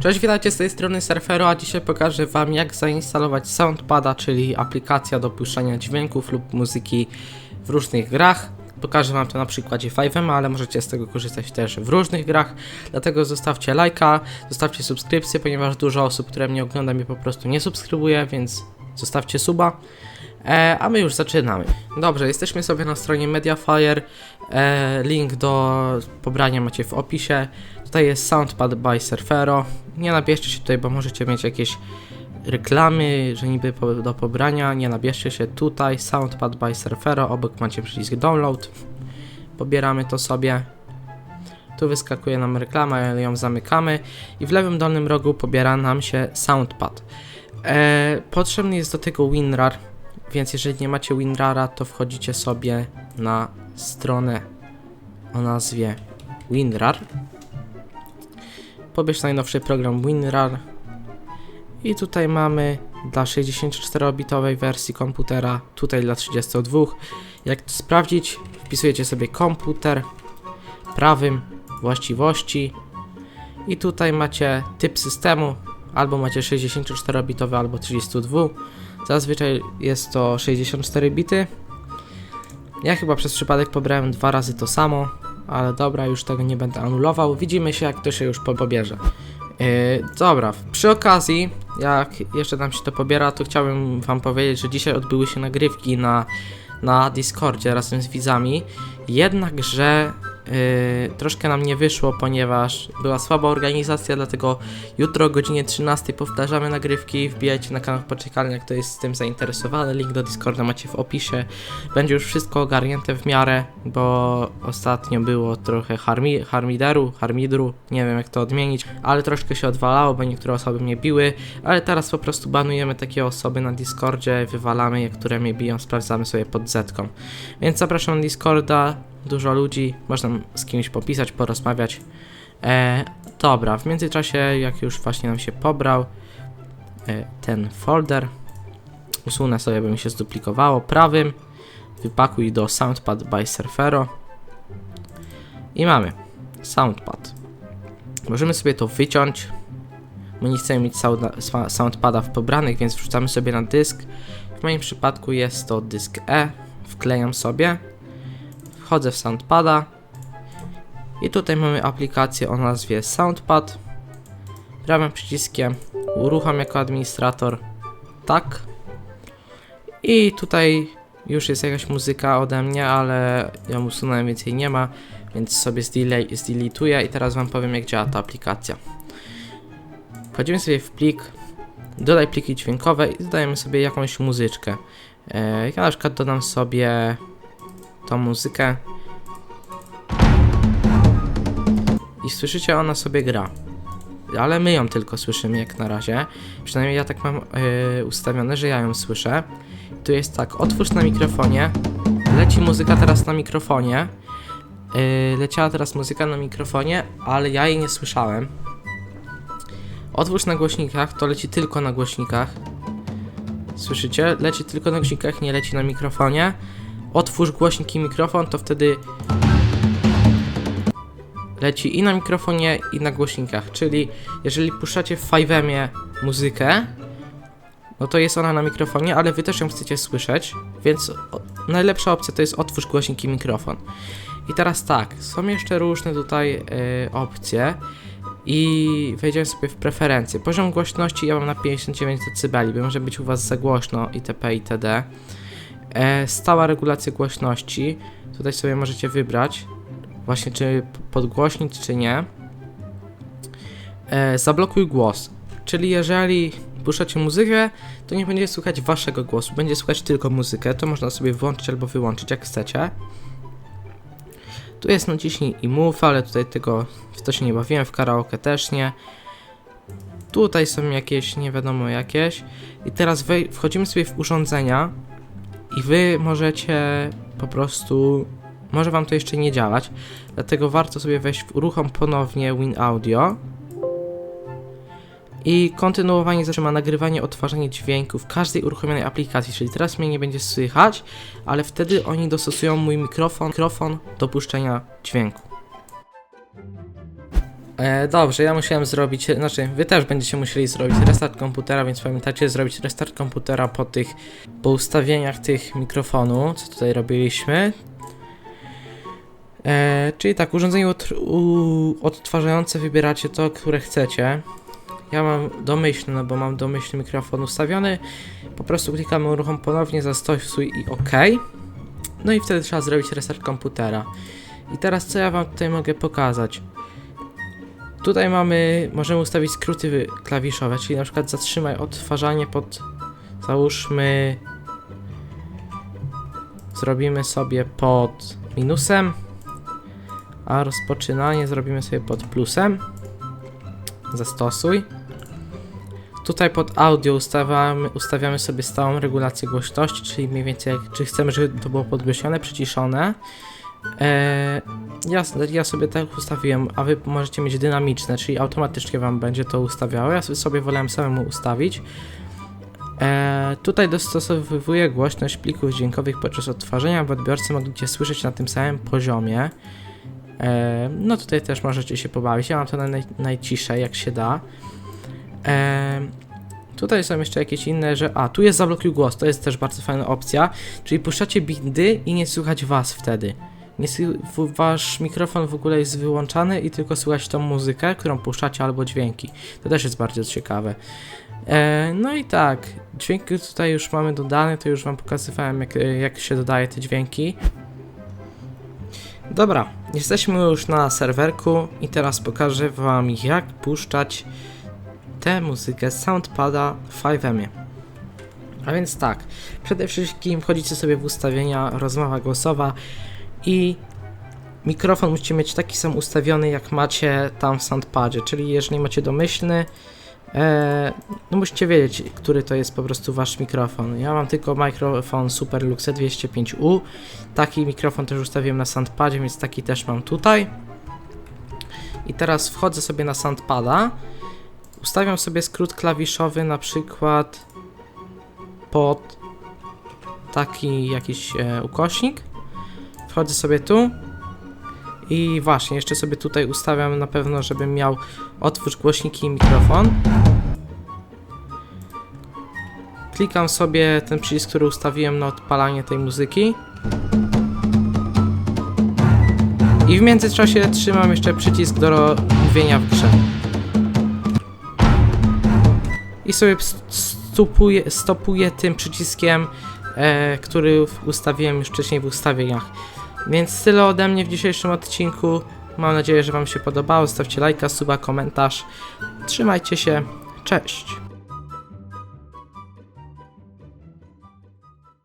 Cześć, witajcie z tej strony Surfero, a dzisiaj pokażę wam jak zainstalować Soundpada, czyli aplikacja do puszczania dźwięków lub muzyki w różnych grach. Pokażę wam to na przykładzie 5M, ale możecie z tego korzystać też w różnych grach, dlatego zostawcie lajka, zostawcie subskrypcję, ponieważ dużo osób, które mnie ogląda mnie po prostu nie subskrybuje, więc zostawcie suba. E, a my już zaczynamy. Dobrze, jesteśmy sobie na stronie Mediafire. E, link do pobrania macie w opisie. Tutaj jest Soundpad by Surfero. Nie nabierzcie się tutaj, bo możecie mieć jakieś reklamy, że niby do pobrania. Nie nabierzcie się tutaj. Soundpad by Surfero. Obok macie przycisk download. Pobieramy to sobie. Tu wyskakuje nam reklama, ale ją zamykamy. I w lewym dolnym rogu pobiera nam się Soundpad. E, potrzebny jest do tego WinRAR, więc jeżeli nie macie WinRARa, to wchodzicie sobie na stronę o nazwie WinRAR. Pobierz najnowszy program WinRAR. I tutaj mamy dla 64-bitowej wersji komputera, tutaj dla 32. Jak to sprawdzić? Wpisujecie sobie komputer, prawym, właściwości i tutaj macie typ systemu, albo macie 64-bitowy, albo 32. Zazwyczaj jest to 64 bity. Ja chyba przez przypadek pobrałem dwa razy to samo, ale dobra, już tego nie będę anulował. Widzimy się, jak to się już po- pobierze. Yy, dobra, przy okazji, jak jeszcze nam się to pobiera, to chciałbym Wam powiedzieć, że dzisiaj odbyły się nagrywki na, na Discordzie razem z widzami. Jednakże yy, troszkę nam nie wyszło, ponieważ była słaba organizacja, dlatego jutro o godzinie 13 powtarzamy nagrywki. Wbijajcie na kanał Poczekalnia, kto jest z tym zainteresowany. Link do Discorda macie w opisie. Będzie już wszystko ogarnięte w miarę, bo ostatnio było trochę harmi, harmideru, harmidru, nie wiem jak to odmienić, ale troszkę się odwalało, bo niektóre osoby mnie biły, ale teraz po prostu banujemy takie osoby na Discordzie, wywalamy je, które mnie biją, sprawdzamy sobie pod zetką. Więc zapraszam na Discorda, dużo ludzi, można z kimś popisać, porozmawiać. E, dobra, w międzyczasie, jak już właśnie nam się pobrał e, ten folder, usunę sobie, by mi się zduplikowało prawym, wypakuj do Soundpad by Surfero i mamy Soundpad. Możemy sobie to wyciąć, bo nie chcemy mieć Soundpada w pobranych, więc wrzucamy sobie na dysk. W moim przypadku jest to dysk E, wklejam sobie, wchodzę w Soundpada i tutaj mamy aplikację o nazwie Soundpad. Prawym przyciskiem urucham jako administrator. Tak. I tutaj już jest jakaś muzyka ode mnie, ale ją usunąłem, więc jej nie ma, więc sobie zdele- zdelituję i teraz wam powiem jak działa ta aplikacja. Wchodzimy sobie w plik, dodaj pliki dźwiękowe i dodajemy sobie jakąś muzyczkę. E, ja na przykład dodam sobie tą muzykę i słyszycie, ona sobie gra. Ale my ją tylko słyszymy jak na razie. Przynajmniej ja tak mam yy, ustawione, że ja ją słyszę. Tu jest tak, otwórz na mikrofonie. Leci muzyka teraz na mikrofonie. Yy, leciała teraz muzyka na mikrofonie, ale ja jej nie słyszałem. Otwórz na głośnikach, to leci tylko na głośnikach. Słyszycie? Leci tylko na głośnikach, nie leci na mikrofonie. Otwórz głośnik i mikrofon, to wtedy leci i na mikrofonie, i na głośnikach. Czyli jeżeli puszczacie w 5 muzykę, no to jest ona na mikrofonie, ale wy też ją chcecie słyszeć, więc najlepsza opcja to jest otwórz głośnik i mikrofon. I teraz tak, są jeszcze różne tutaj y, opcje i wejdziemy sobie w preferencje. Poziom głośności ja mam na 59 dB, bo może być u was za głośno itp. itd. E, stała regulacja głośności, tutaj sobie możecie wybrać właśnie czy podgłośnić, czy nie. E, zablokuj głos, czyli jeżeli puszczacie muzykę, to nie będzie słychać waszego głosu, będzie słychać tylko muzykę, to można sobie włączyć albo wyłączyć jak chcecie. Tu jest naciśnij i mów, ale tutaj tego w to się nie bawiłem, w karaoke też nie. Tutaj są jakieś, nie wiadomo jakieś. I teraz wchodzimy sobie w urządzenia i wy możecie po prostu może Wam to jeszcze nie działać, dlatego warto sobie wejść w uruchom ponownie Win Audio i kontynuowanie zatrzyma nagrywanie, odtwarzanie dźwięków każdej uruchomionej aplikacji, czyli teraz mnie nie będzie słychać, ale wtedy oni dostosują mój mikrofon, mikrofon do puszczenia dźwięku. E, dobrze, ja musiałem zrobić, znaczy wy też będziecie musieli zrobić restart komputera, więc pamiętajcie zrobić restart komputera po tych, po ustawieniach tych mikrofonu, co tutaj robiliśmy. E, czyli tak, urządzenie odtwarzające wybieracie to, które chcecie. Ja mam domyślny, no bo mam domyślny mikrofon ustawiony. Po prostu klikamy uruchom ponownie, zastosuj i OK. No i wtedy trzeba zrobić restart komputera. I teraz co ja wam tutaj mogę pokazać? Tutaj mamy, możemy ustawić skróty klawiszowe, czyli na przykład zatrzymaj odtwarzanie pod, załóżmy, zrobimy sobie pod minusem, a rozpoczynanie zrobimy sobie pod plusem. Zastosuj. Tutaj pod audio ustawiamy, ustawiamy sobie stałą regulację głośności, czyli mniej więcej jak, czy chcemy, żeby to było podgłośnione, przyciszone. Eee, ja, ja sobie tak ustawiłem, a wy możecie mieć dynamiczne, czyli automatycznie wam będzie to ustawiało. Ja sobie- wolałem samemu ustawić. Eee, tutaj dostosowuję głośność plików dźwiękowych podczas odtwarzania, by odbiorcy mogli Cię słyszeć na tym samym poziomie. Eee, no tutaj też możecie się pobawić. Ja mam to na naj, najciszej, jak się da. Eee, tutaj są jeszcze jakieś inne, że... A, tu jest zablokuj głos, to jest też bardzo fajna opcja. Czyli puszczacie bindy i nie słychać Was wtedy. Nie, wasz mikrofon w ogóle jest wyłączany i tylko słychać tą muzykę, którą puszczacie albo dźwięki. To też jest bardzo ciekawe. E, no i tak, dźwięki tutaj już mamy dodane, to już wam pokazywałem jak, jak się dodaje te dźwięki. Dobra, jesteśmy już na serwerku i teraz pokażę wam jak puszczać tę muzykę Soundpada w 5M. A więc tak, przede wszystkim wchodzicie sobie w ustawienia, rozmowa głosowa i mikrofon musicie mieć taki sam ustawiony jak macie tam w Soundpadzie, czyli jeżeli macie domyślny, e, no musicie wiedzieć, który to jest po prostu wasz mikrofon. Ja mam tylko mikrofon Super Luxe 205U, taki mikrofon też ustawiłem na Soundpadzie, więc taki też mam tutaj. I teraz wchodzę sobie na Soundpada, ustawiam sobie skrót klawiszowy na przykład pod taki jakiś e, ukośnik. Wchodzę sobie tu i właśnie, jeszcze sobie tutaj ustawiam na pewno, żebym miał otwórz głośniki i mikrofon. Klikam sobie ten przycisk, który ustawiłem na odpalanie tej muzyki. I w międzyczasie trzymam jeszcze przycisk do mówienia w grze. I sobie stopuję, stopuję tym przyciskiem, e, który ustawiłem już wcześniej w ustawieniach. Więc tyle ode mnie w dzisiejszym odcinku. Mam nadzieję, że Wam się podobało. Zostawcie lajka, suba, komentarz. Trzymajcie się. Cześć.